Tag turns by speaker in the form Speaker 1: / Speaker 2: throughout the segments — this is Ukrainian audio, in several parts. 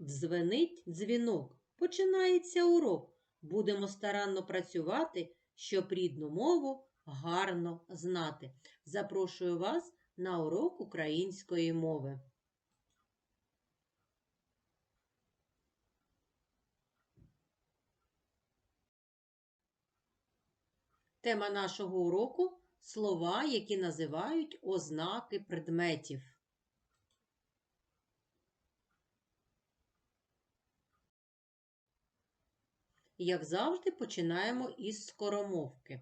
Speaker 1: Дзвенить дзвінок. Починається урок. Будемо старанно працювати, щоб рідну мову гарно знати. Запрошую вас на урок української мови. Тема нашого уроку слова, які називають ознаки предметів. Як завжди, починаємо із скоромовки.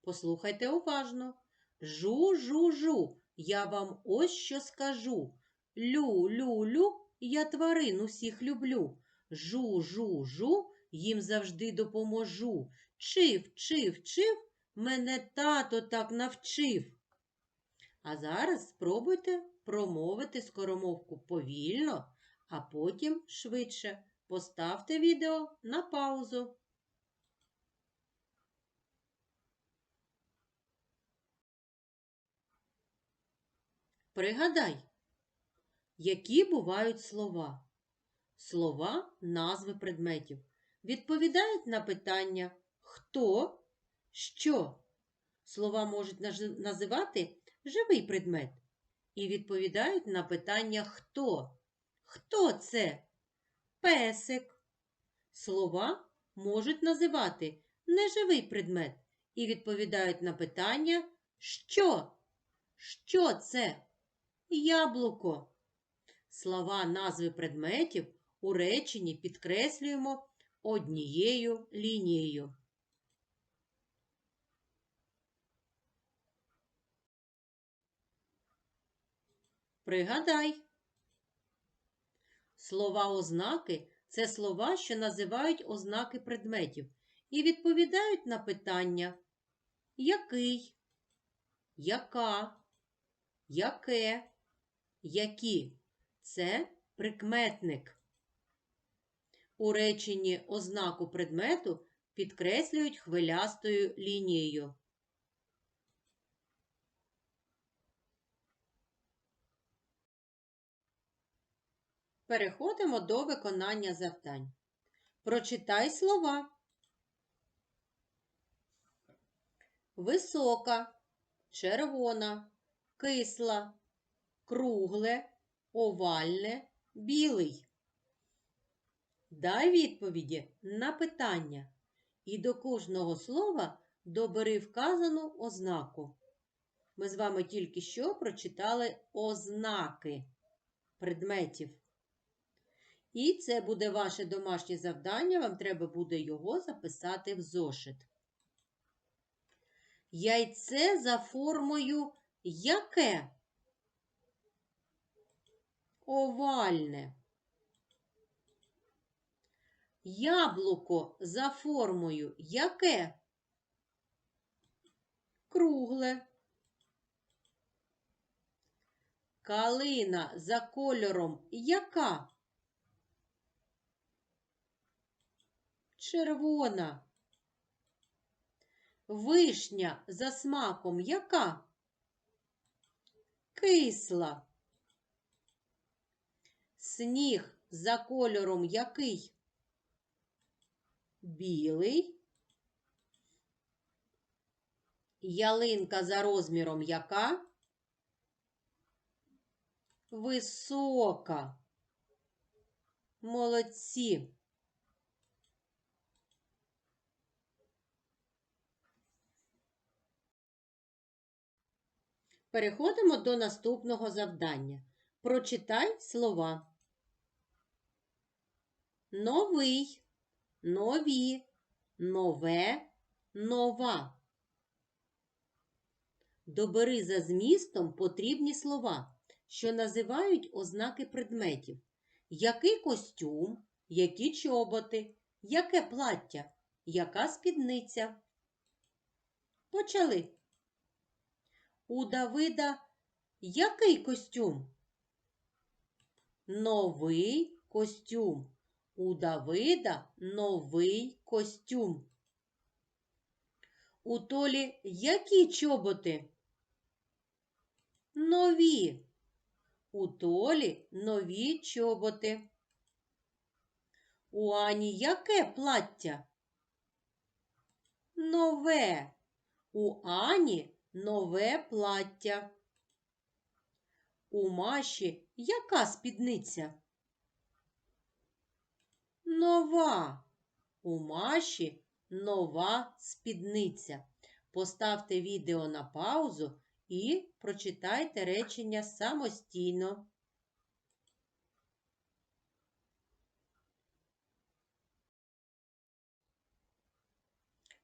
Speaker 1: Послухайте уважно. Жу-жу-жу, я вам ось що скажу. Лю-лю-лю, я тварин усіх люблю. Жу-жу-жу, їм завжди допоможу. Чив, чив, чив, мене тато так навчив. А зараз спробуйте промовити скоромовку повільно, а потім швидше. Поставте відео на паузу. Пригадай, які бувають слова. Слова назви предметів. Відповідають на питання хто, що. Слова можуть називати живий предмет і відповідають на питання хто. Хто це? Песик. Слова можуть називати неживий предмет і відповідають на питання що? Що це? Яблуко. Слова назви предметів у реченні підкреслюємо однією лінією. Пригадай. Слова ознаки це слова, що називають ознаки предметів і відповідають на питання який, яка, яке, які. Це прикметник. У реченні ознаку предмету підкреслюють хвилястою лінією. Переходимо до виконання завдань. Прочитай слова. Висока, червона, кисла, кругле, овальне, білий. Дай відповіді на питання і до кожного слова добери вказану ознаку. Ми з вами тільки що прочитали ознаки предметів. І це буде ваше домашнє завдання, вам треба буде його записати в зошит. Яйце за формою яке? Овальне. Яблуко за формою яке? Кругле. Калина за кольором яка? червона. Вишня за смаком яка? Кисла. Сніг за кольором який? Білий. Ялинка за розміром яка? Висока. Молодці. Переходимо до наступного завдання. Прочитай слова. Новий, нові, нове, нова. Добери за змістом потрібні слова, що називають ознаки предметів. Який костюм, які чоботи, яке плаття, яка спідниця. Почали. У Давида який костюм? Новий костюм. У Давида новий костюм. У Толі які чоботи? Нові. У Толі нові чоботи. У Ані яке плаття? Нове. У Ані нове плаття. У Маші яка спідниця? Нова. У Маші нова спідниця. Поставте відео на паузу і прочитайте речення самостійно.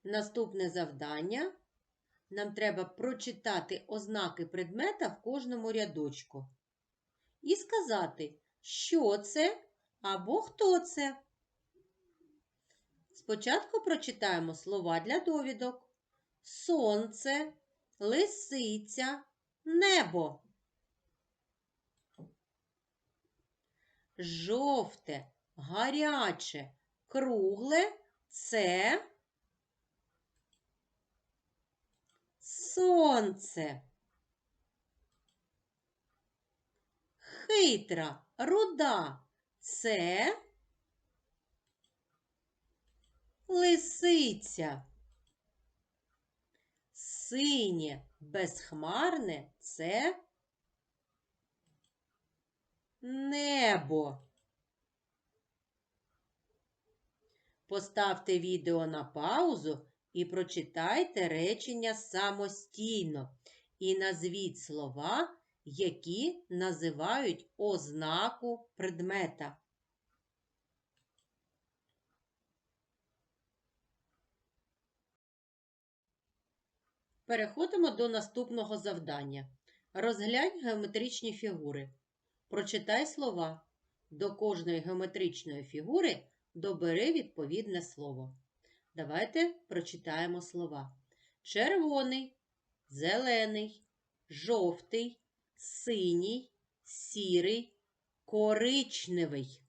Speaker 1: Наступне завдання. Нам треба прочитати ознаки предмета в кожному рядочку. І сказати, що це або хто це. Спочатку прочитаємо слова для довідок. Сонце, лисиця, небо. Жовте, гаряче, кругле це сонце. Хитра, руда це лисиця. Синє, безхмарне це небо. Поставте відео на паузу і прочитайте речення самостійно. І назвіть слова, які називають ознаку предмета. Переходимо до наступного завдання. Розглянь геометричні фігури. Прочитай слова. До кожної геометричної фігури добери відповідне слово. Давайте прочитаємо слова. Червоний, зелений, жовтий, синій, сірий, коричневий.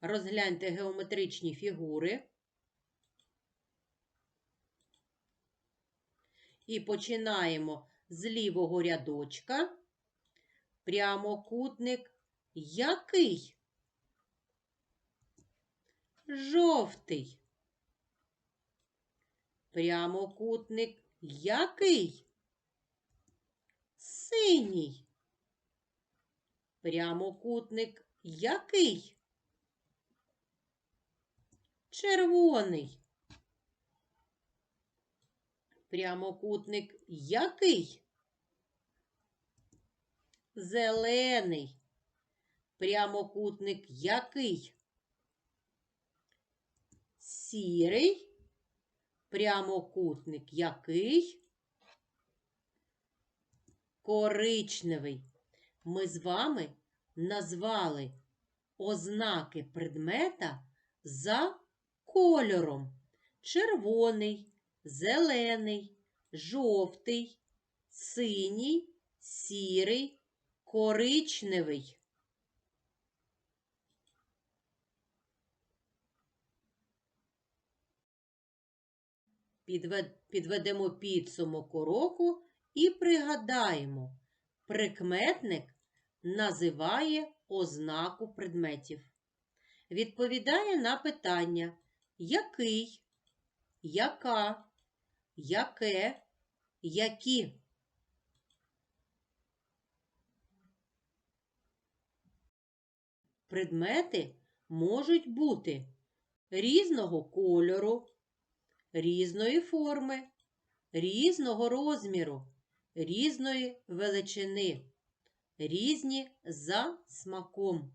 Speaker 1: Розгляньте геометричні фігури. І починаємо з лівого рядочка. Прямокутник який? Жовтий. Прямокутник який? Синій. Прямокутник який? Червоний. Прямокутник який? Зелений. Прямокутник який? Сірий. Прямокутник який? Коричневий. Ми з вами назвали ознаки предмета за кольором. Червоний, зелений, жовтий, синій, сірий, коричневий. Підведемо підсумок уроку і пригадаємо, прикметник називає ознаку предметів. Відповідає на питання який, яка, яке, які. Предмети можуть бути різного кольору, різної форми, різного розміру, різної величини, різні за смаком.